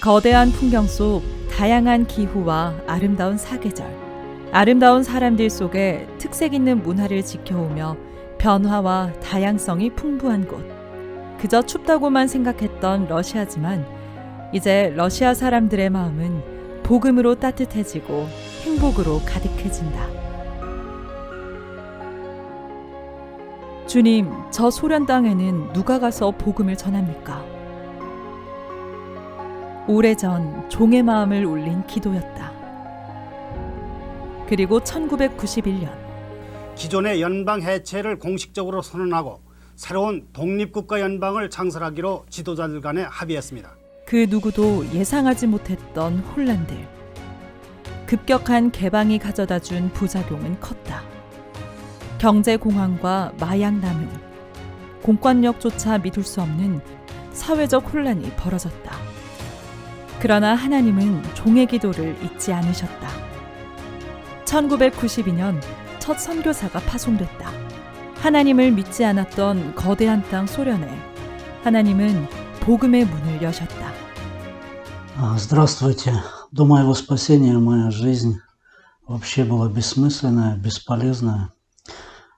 거대한 풍경 속 다양한 기후와 아름다운 사계절, 아름다운 사람들 속에 특색 있는 문화를 지켜오며 변화와 다양성이 풍부한 곳. 그저 춥다고만 생각했던 러시아지만 이제 러시아 사람들의 마음은 복음으로 따뜻해지고 행복으로 가득해진다. 주님, 저 소련 땅에는 누가 가서 복음을 전합니까? 오래전 종의 마음을 울린 기도였다. 그리고 1991년 기존의 연방 해체를 공식적으로 선언하고 새로운 독립국가 연방을 창설하기로 지도자들 간에 합의했습니다. 그 누구도 예상하지 못했던 혼란들. 급격한 개방이 가져다 준 부작용은 컸다. 경제 공황과 마약 남용, 공권력조차 믿을 수 없는 사회적 혼란이 벌어졌다. 그러나 하나님은 종의 기도를 잊지 않으셨다. 1992년 첫 선교사가 파송됐다. 하나님을 믿지 않았던 거대한 땅 소련에 하나님은 복음의 문을 여셨다. А, Здравствуйте. До моего спасения моя жизнь вообще была бессмысленная, бесполезная.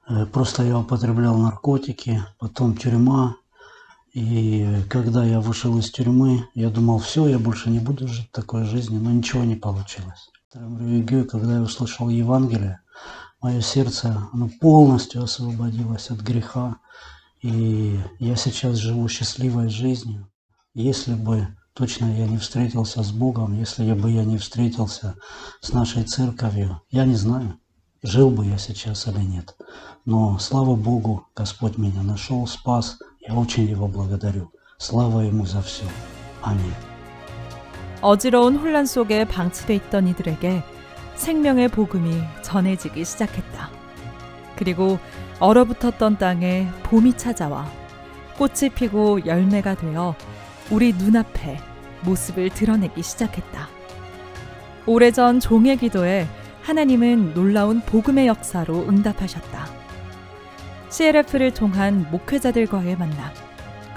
Э, Просто я употреблял наркотики, потом тюрьма. И когда я вышел из тюрьмы, я думал, все, я больше не буду жить такой жизнью, но ничего не получилось. Когда я услышал Евангелие, мое сердце оно полностью освободилось от греха. И я сейчас живу счастливой жизнью. Если бы точно я не встретился с Богом, если бы я не встретился с нашей церковью, я не знаю, жил бы я сейчас или нет. Но слава Богу, Господь меня нашел, спас. Я очень Его благодарю. Слава Ему за все. Аминь. 어지러운 혼란 속에 방치돼 있던 이들에게 생명의 복음이 전해지기 시작했다. 그리고 얼어붙었던 땅에 봄이 찾아와 꽃이 피고 열매가 되어 우리 눈앞에 모습을 드러내기 시작했다. 오래전 종의 기도에 하나님은 놀라운 복음의 역사로 응답하셨다. CLF를 통한 목회자들과의 만남,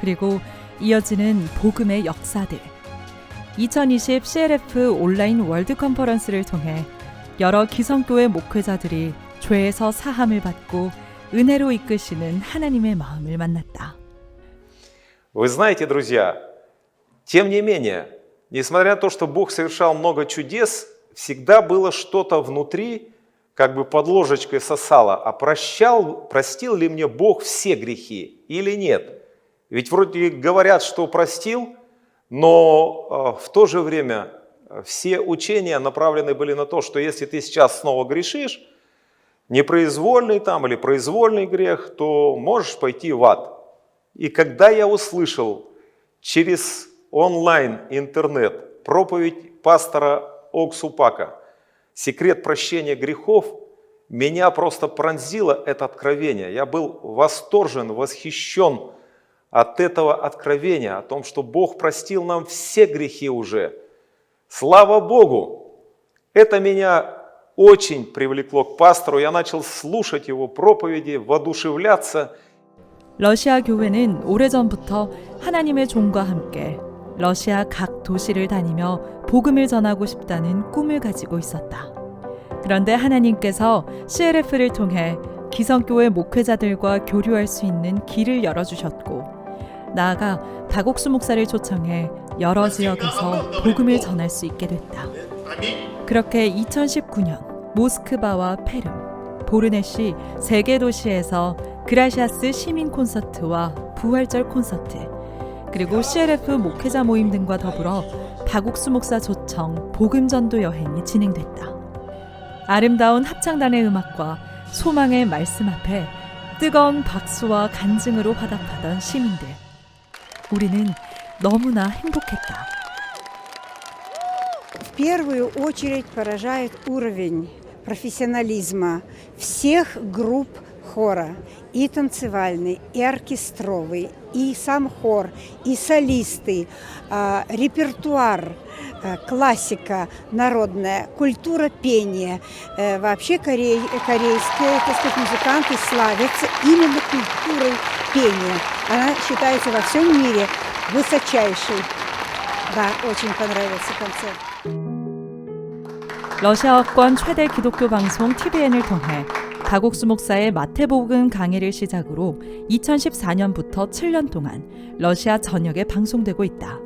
그리고 이어지는 복음의 역사들. 2020 CLF 온라인 월드 컨퍼런스를 통해 여러 기성교회 목회자들이 죄에서 사함을 받고 은혜로 이끄시는 하나님의 마음을 만났다. Вы знаете, друзья, тем не менее, несмотря на то, что Бог совершал много чудес, всегда было что-то внутри, как бы под ложечкой сосало, а прощал, простил ли мне Бог все грехи или нет? Ведь вроде говорят, что простил, но э, в то же время все учения направлены были на то, что если ты сейчас снова грешишь, непроизвольный там или произвольный грех, то можешь пойти в ад. И когда я услышал через онлайн, интернет, проповедь пастора Оксупака «Секрет прощения грехов», меня просто пронзило это откровение. Я был восторжен, восхищен от этого откровения, о том, что Бог простил нам все грехи уже. Слава Богу! Это меня очень привлекло к пастору. Я начал слушать его проповеди, воодушевляться – 러시아 교회는 오래전부터 하나님의 종과 함께 러시아 각 도시를 다니며 복음을 전하고 싶다는 꿈을 가지고 있었다. 그런데 하나님께서 CLF를 통해 기성교회 목회자들과 교류할 수 있는 길을 열어주셨고, 나아가 박옥수 목사를 초청해 여러 지역에서 복음을 전할 수 있게 됐다. 그렇게 2019년 모스크바와 페름, 보르네시 세 개 도시에서 그라시아스 시민 콘서트와 부활절 콘서트, 그리고 CLF 목회자 모임 등과 더불어 박옥수 목사 초청 복음 전도 여행이 진행됐다. 아름다운 합창단의 음악과 소망의 말씀 앞에 뜨거운 박수와 간증으로 화답하던 시민들. 우리는 너무나 행복했다. В первую очередь поражает уровень профессионализма всех групп хора. И танцевальный, и оркестровый, и сам хор, и солисты, а, репертуар, а, классика народная, культура пения. Э, Вообще корей- корейские так сказать, музыканты славятся именно культурой пения. Она считается во всем мире высочайшей Да, очень понравился концерт. 러시아어권 최대 기독교 방송 TVN을 통해 박옥수 목사의 마태복음 강해를 시작으로 2014년부터 7년 동안 러시아 전역에 방송되고 있다.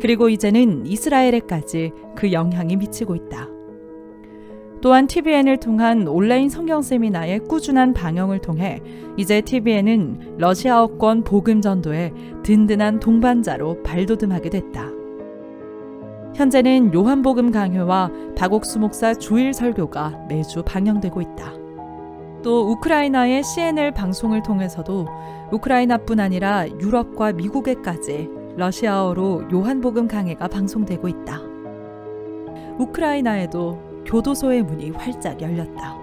그리고 이제는 이스라엘에까지 그 영향이 미치고 있다. 또한 TVN을 통한 온라인 성경 세미나의 꾸준한 방영을 통해 이제 TVN은 러시아어권 복음 전도의 든든한 동반자로 발돋움하게 됐다. 현재는 요한복음 강요와 박옥수 목사 주일 설교가 매주 방영되고 있다. 또 우크라이나의 CNL 방송을 통해서도 우크라이나뿐 아니라 유럽과 미국에까지 러시아어로 요한복음 강해가 방송되고 있다. 우크라이나에도 교도소의 문이 활짝 열렸다.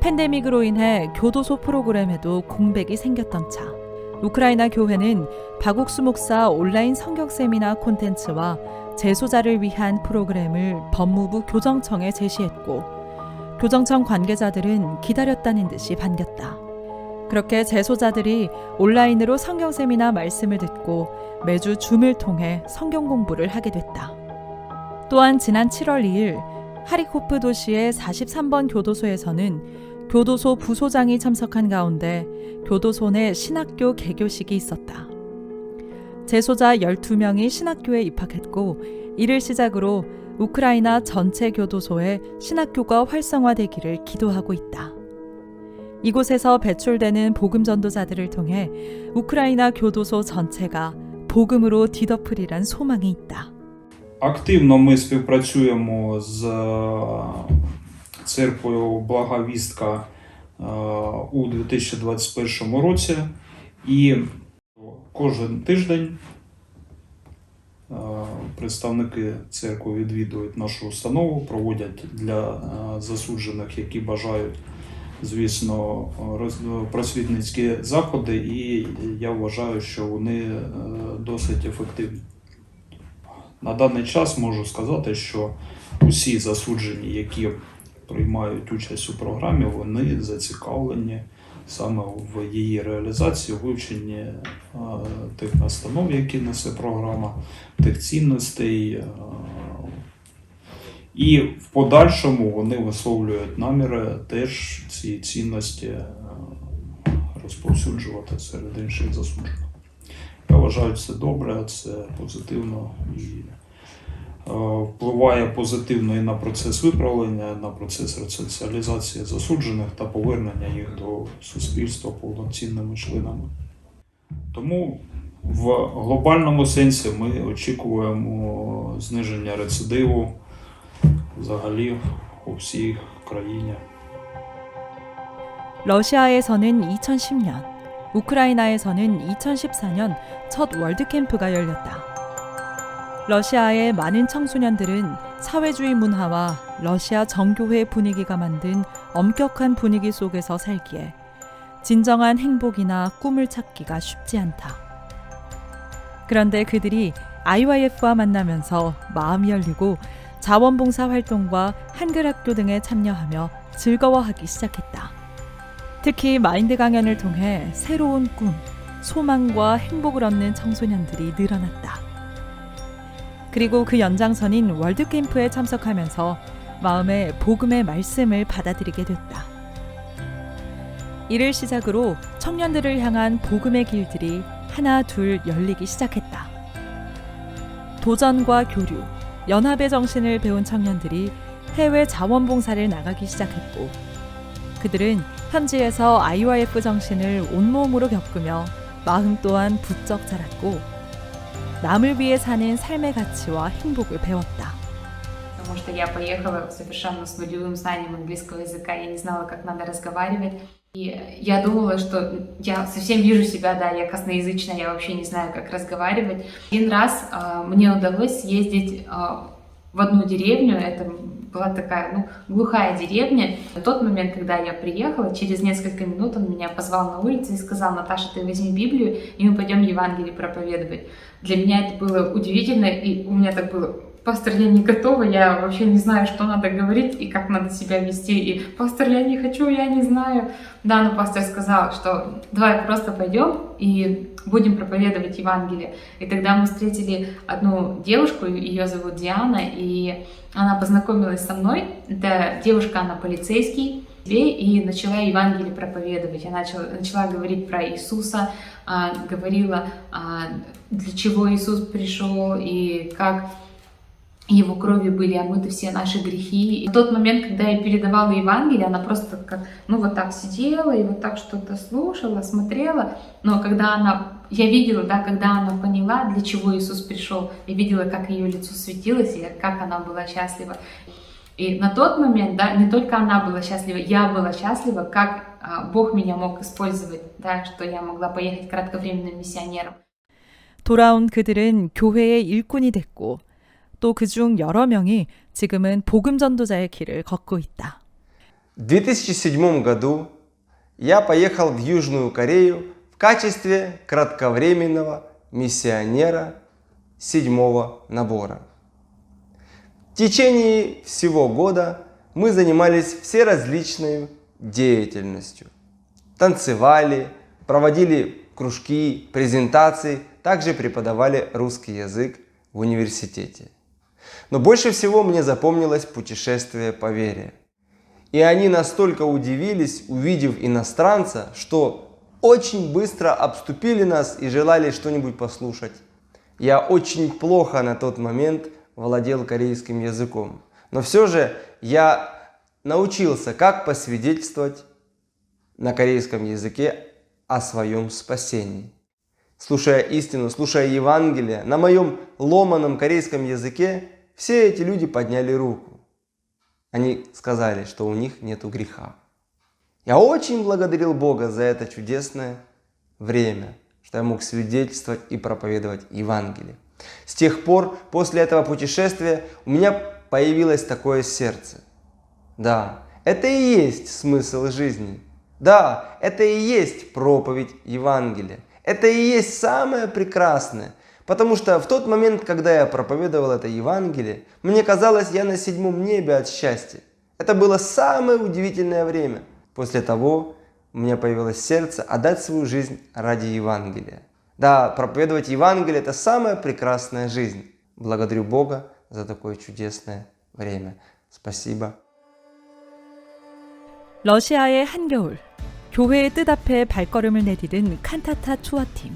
팬데믹으로 인해 교도소 프로그램에도 공백이 생겼던 차. 우크라이나 교회는 박옥수 목사 온라인 성경 세미나 콘텐츠와 재소자를 위한 프로그램을 법무부 교정청에 제시했고 교정청 관계자들은 기다렸다는 듯이 반겼다. 그렇게 재소자들이 온라인으로 성경 세미나 말씀을 듣고 매주 줌을 통해 성경 공부를 하게 됐다. 또한 지난 7월 2일 하리코프 도시의 43번 교도소에서는 교도소 부소장이 참석한 가운데 교도소 내 신학교 개교식이 있었다. 재소자 12명이 신학교에 입학했고 이를 시작으로 우크라이나 전체 교도소에 신학교가 활성화되기를 기도하고 있다. 이곳에서 배출되는 복음 전도자들을 통해 우크라이나 교도소 전체가 복음으로 뒤덮으리란 소망이 있다. Активно ми співпрацюємо з е, церквою Благовістка е, у 2021 році, і Кожен тиждень представники церкви відвідують нашу установу, проводять для засуджених, які бажають, звісно, просвітницькі заходи, і я вважаю, що вони е, досить ефективні. На даний час можу сказати, що усі засуджені, які приймають участь у програмі, вони зацікавлені саме в її реалізації, вивченні е, тих настанов, які несе програма, тих цінностей. е, І в подальшому вони висловлюють наміри теж ці цінності е, розповсюджувати серед інших засуджених. Я вважаю це добре, це позитивно і впливає позитивно і на процес виправлення, на процес ресоціалізації засуджених та повернення їх до суспільства повноцінними членами. Тому в глобальному сенсі ми очікуємо зниження рецидиву взагалі у всій країні. 러시아에서는 2010년, 우크라이나에서는 2014년 첫 월드캠프가 열렸다. 러시아의 많은 청소년들은 사회주의 문화와 러시아 정교회 분위기가 만든 엄격한 분위기 속에서 살기에 진정한 행복이나 꿈을 찾기가 쉽지 않다. 그런데 그들이 IYF와 만나면서 마음이 열리고 자원봉사 활동과 한글 학교 등에 참여하며 즐거워하기 시작했다. 특히 마인드 강연을 통해 새로운 꿈, 소망과 행복을 얻는 청소년들이 늘어났다. 그리고 그 연장선인 월드캠프에 참석하면서 마음에 복음의 말씀을 받아들이게 됐다. 이를 시작으로 청년들을 향한 복음의 길들이 하나 둘 열리기 시작했다. 도전과 교류, 연합의 정신을 배운 청년들이 해외 자원봉사를 나가기 시작했고 그들은 현지에서 IYF 정신을 온몸으로 겪으며 마음 또한 부쩍 자랐고 남을 위해 사는 삶의 가치와 행복을 배웠다. потому что я поехала совершенно с нулевым знанием английского языка, я не знала, как надо разговаривать. И я думала, что я совсем вижу себя, да, я косноязычная, я вообще не знаю, как разговаривать. Один раз э, мне удалось съездить э, в одну деревню, это была такая, ну, глухая деревня. В тот момент, когда я приехала, через несколько минут он меня позвал на улице и сказал, Наташа, ты возьми Библию, и мы пойдем Евангелие проповедовать. Для меня это было удивительно, и у меня так было пастор, я не готова, я вообще не знаю, что надо говорить и как надо себя вести. И пастор, я не хочу, я не знаю. Да, но пастор сказал, что давай просто пойдем и будем проповедовать Евангелие. И тогда мы встретили одну девушку, ее зовут Диана, и она познакомилась со мной. Эта девушка, она полицейский, и начала Евангелие проповедовать. Она начала, начала говорить про Иисуса, а, говорила, а, для чего Иисус пришел и как его кровью были омыты все наши грехи. И в тот момент, когда я передавала Евангелие, она просто как, ну вот так сидела и вот так что-то слушала, смотрела. Но когда она, я видела, да, когда она поняла, для чего Иисус пришел, я видела, как ее лицо светилось и как она была счастлива. И на тот момент, да, не только она была счастлива, я была счастлива, как а, Бог меня мог использовать, да, что я могла поехать кратковременным миссионером. 돌아온 그들은 교회의 일꾼이 됐고 또 그중 여러 명이 지금은 복음 전도자의 길을 걷고 있다. В 2007 году я поехал в Южную Корею в качестве кратковременного миссионера седьмого набора. В течение всего года мы занимались всеразличной деятельностью. Танцевали, проводили кружки, презентации, также преподавали русский язык в университете. Но больше всего мне запомнилось путешествие по вере. И они настолько удивились, увидев иностранца, что очень быстро обступили нас и желали что-нибудь послушать. Я очень плохо на тот момент владел корейским языком. Но все же я научился, как посвидетельствовать на корейском языке о своем спасении. Слушая истину, слушая Евангелие, на моем ломаном корейском языке все эти люди подняли руку. Они сказали, что у них нет греха. Я очень благодарил Бога за это чудесное время, что я мог свидетельствовать и проповедовать Евангелие. С тех пор, после этого путешествия, у меня появилось такое сердце. Да, это и есть смысл жизни. Да, это и есть проповедь Евангелия. Это и есть самое прекрасное. Потому что в тот момент, когда я проповедовал это Евангелие, мне казалось, я на седьмом небе от счастья. Это было самое удивительное время. После того у меня появилось сердце отдать свою жизнь ради Евангелия. Да, проповедовать Евангелие – это самая прекрасная жизнь. Благодарю Бога за такое чудесное время. Спасибо. 러시아의 한겨울, 교회의 뜻 앞에 발걸음을 내디딘 칸타타 투어팀.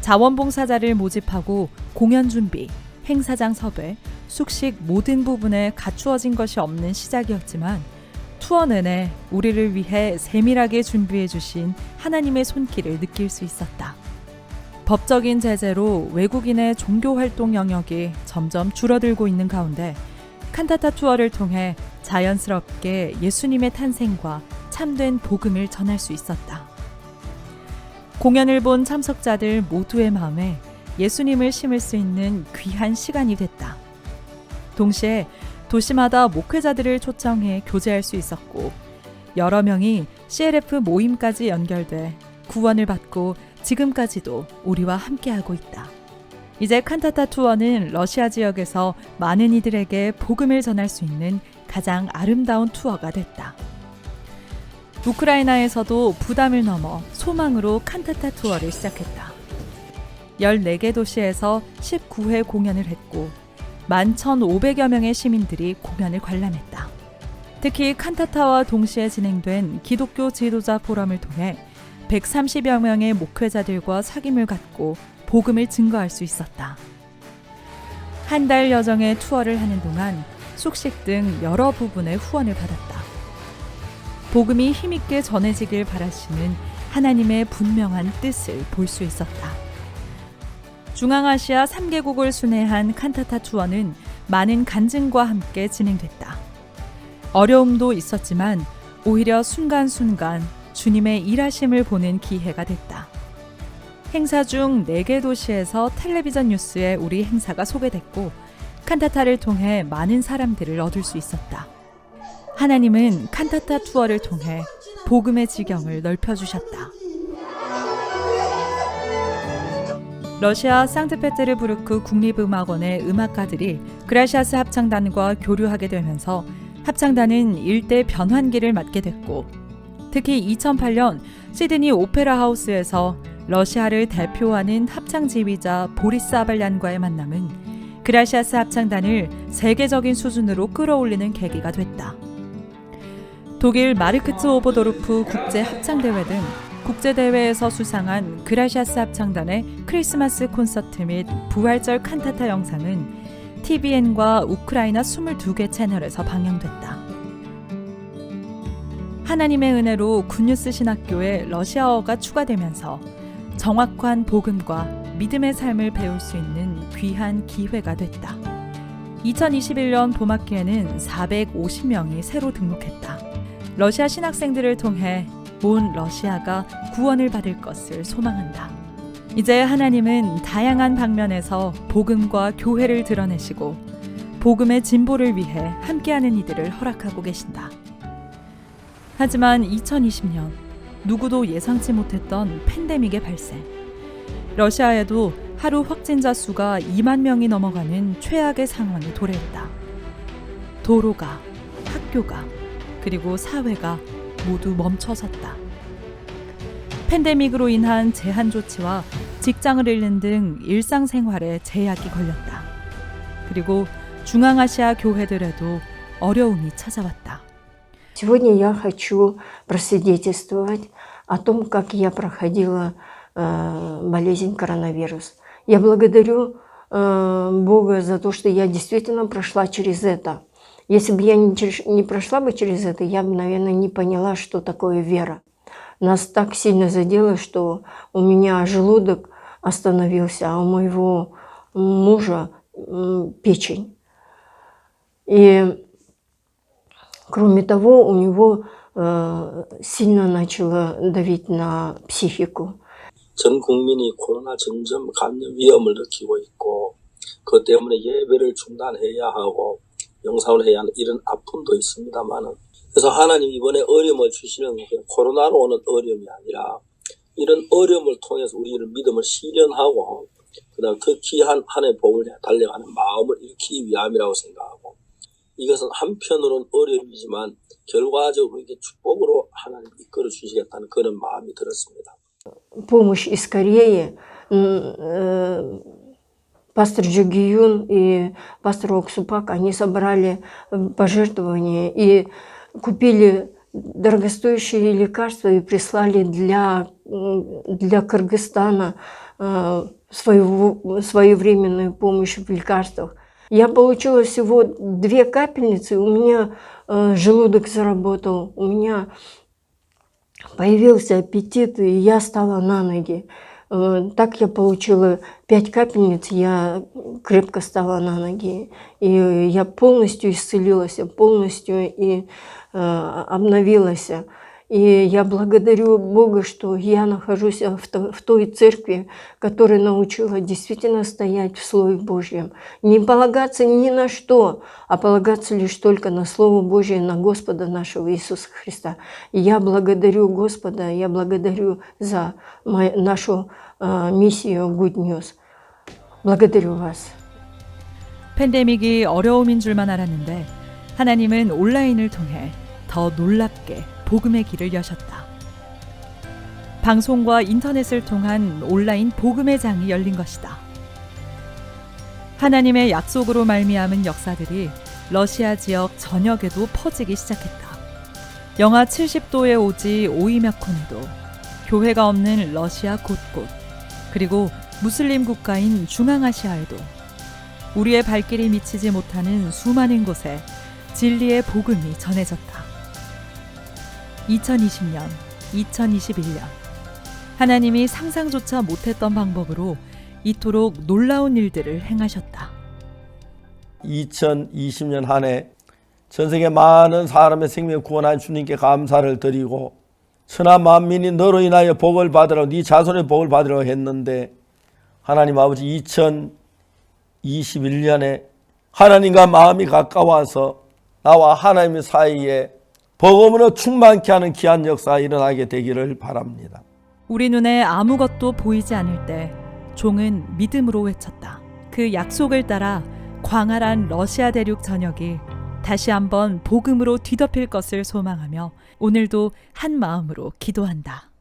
자원봉사자를 모집하고 공연 준비, 행사장 섭외, 숙식 모든 부분에 갖추어진 것이 없는 시작이었지만 투어 내내 우리를 위해 세밀하게 준비해 주신 하나님의 손길을 느낄 수 있었다. 법적인 제재로 외국인의 종교 활동 영역이 점점 줄어들고 있는 가운데 칸타타 투어를 통해 자연스럽게 예수님의 탄생과 참된 복음을 전할 수 있었다. 공연을 본 참석자들 모두의 마음에 예수님을 심을 수 있는 귀한 시간이 됐다. 동시에 도시마다 목회자들을 초청해 교제할 수 있었고 여러 명이 CLF 모임까지 연결돼 구원을 받고 지금까지도 우리와 함께하고 있다. 이제 칸타타 투어는 러시아 지역에서 많은 이들에게 복음을 전할 수 있는 가장 아름다운 투어가 됐다. 우크라이나에서도 부담을 넘어 소망으로 칸타타 투어를 시작했다. 14개 도시에서 19회 공연을 했고 11,500여 명의 시민들이 공연을 관람했다. 특히 칸타타와 동시에 진행된 기독교 지도자 포럼을 통해 130여 명의 목회자들과 사귐을 갖고 복음을 증거할 수 있었다. 한 달 여정의 투어를 하는 동안 숙식 등 여러 부분의 후원을 받았다. 복음이 힘있게 전해지길 바라시는 하나님의 분명한 뜻을 볼 수 있었다. 중앙아시아 3개국을 순회한 칸타타 투어는 많은 간증과 함께 진행됐다. 어려움도 있었지만 오히려 순간순간 주님의 일하심을 보는 기회가 됐다. 행사 중 4개 도시에서 텔레비전 뉴스에 우리 행사가 소개됐고 칸타타를 통해 많은 사람들을 얻을 수 있었다. 하나님은 칸타타 투어를 통해 복음의 지경을 넓혀주셨다. 러시아 상트페테르부르크 국립음악원의 음악가들이 그라시아스 합창단과 교류하게 되면서 합창단은 일대 변환기를 맞게 됐고 특히 2008년 시드니 오페라 하우스에서 러시아를 대표하는 합창 지휘자 보리스 아발얀과의 만남은 그라시아스 합창단을 세계적인 수준으로 끌어올리는 계기가 됐다. 독일 마르크츠 오버도르프 국제 합창 대회 등 국제 대회에서 수상한 그라시아스 합창단의 크리스마스 콘서트 및 부활절 칸타타 영상은 TVN과 우크라이나 22개 채널에서 방영됐다. 하나님의 은혜로 굿뉴스 신학교에 러시아어가 추가되면서 정확한 복음과 믿음의 삶을 배울 수 있는 귀한 기회가 됐다. 2021년 봄학기에는 450명이 새로 등록했다. 러시아 신학생들을 통해 온 러시아가 구원을 받을 것을 소망한다. 이제 하나님은 다양한 방면에서 복음과 교회를 드러내시고 복음의 진보를 위해 함께하는 이들을 허락하고 계신다. 하지만 2020년 누구도 예상치 못했던 팬데믹의 발생. 러시아에도 하루 확진자 수가 2만 명이 넘어가는 최악의 상황이 도래했다. 도로가, 학교가, 그리고 사회가 모두 멈춰섰다. 팬데믹으로 인한 제한 조치와 직장을 잃는 등 일상생활에 제약이 걸렸다. 그리고 중앙아시아 교회들에도 어려움이 찾아왔다. Сегодня я хочу просвидетельствовать о том, как я проходила э, болезнь коронавирус. Я благодарю э, Бога за то, что я действительно прошла через это. Если бы я не, прошла бы через это, я бы, наверное, не поняла, что такое вера. Нас так сильно задело, что у меня желудок остановился, а у моего мужа печень. И Кроме того, у него э, сильно начало давить на психику. 전 국민이 코로나 전점 감염 위험을 느끼고 있고 그 때문에 예배를 중단해야 하고 영상을 해야 하는 이런 아픔도 있습니다만은 그래서 하나님 이번에 어려움을 주시는 게 코로나로 오는 어려움이 아니라 이런 어려움을 통해서 우리를 믿음을 실현하고 그다음 그 귀한 한 해 복을 달려가는 마음을 일으키기 위함이라고 생각하고 이것은 한편으로는 어려움이지만 결과적으로 이게 축복으로 하나님 이끌어 주시겠다는 그런 마음이 들었습니다. Помощь из Кореи. м, э, Пастор Джуги Юн и пастор Оксупак, они собрали э, пожертвования и купили дорогостоящие лекарства и прислали для, м, для Кыргызстана э, свою, своевременную помощь в лекарствах. Я получила всего две капельницы, у меня э, желудок заработал, у меня появился аппетит, и я стала на ноги. Э, Так я получила пять капельниц, я крепко стала на ноги. И я полностью исцелилась, полностью и э, обновилась. И я благодарю Бога, что я нахожусь в то- в той церкви, которая научила действительно стоять в Слове Божьем. Не полагаться ни на что, а полагаться лишь только на Слово Божье, на Господа нашего Иисуса Христа. И я благодарю Господа, я благодарю за мо- нашу э, миссию Good News. Благодарю вас. 팬데믹이 어려움인 줄만 알았는데 하나님은 온라인을 통해 더 놀랍게 복음의 길을 여셨다. 방송과 인터넷을 통한 온라인 복음의 장이 열린 것이다. 하나님의 약속으로 말미암은 역사들이 러시아 지역 전역에도 퍼지기 시작했다. 영하 70도의 오지 오이메콘도 교회가 없는 러시아 곳곳 그리고 무슬림 국가인 중앙아시아에도 우리의 발길이 미치지 못하는 수많은 곳에 진리의 복음이 전해졌다. 2020년, 2021년 하나님이 상상조차 못했던 방법으로 이토록 놀라운 일들을 행하셨다. 2020년 한 해 전 세계 많은 사람의 생명 구원한 주님께 감사를 드리고 천하 만민이 너로 인하여 복을 받으라고 네 자손의 복을 받으라고 했는데 하나님 아버지 2021년에 하나님과 마음이 가까워서 나와 하나님 사이에 복음으로 충만케 하는 귀한 역사가 일어나게 되기를 바랍니다. 우리 눈에 아무것도 보이지 않을 때 종은 믿음으로 외쳤다. 그 약속을 따라 광활한 러시아 대륙 전역이 다시 한번 복음으로 뒤덮일 것을 소망하며 오늘도 한 마음으로 기도한다.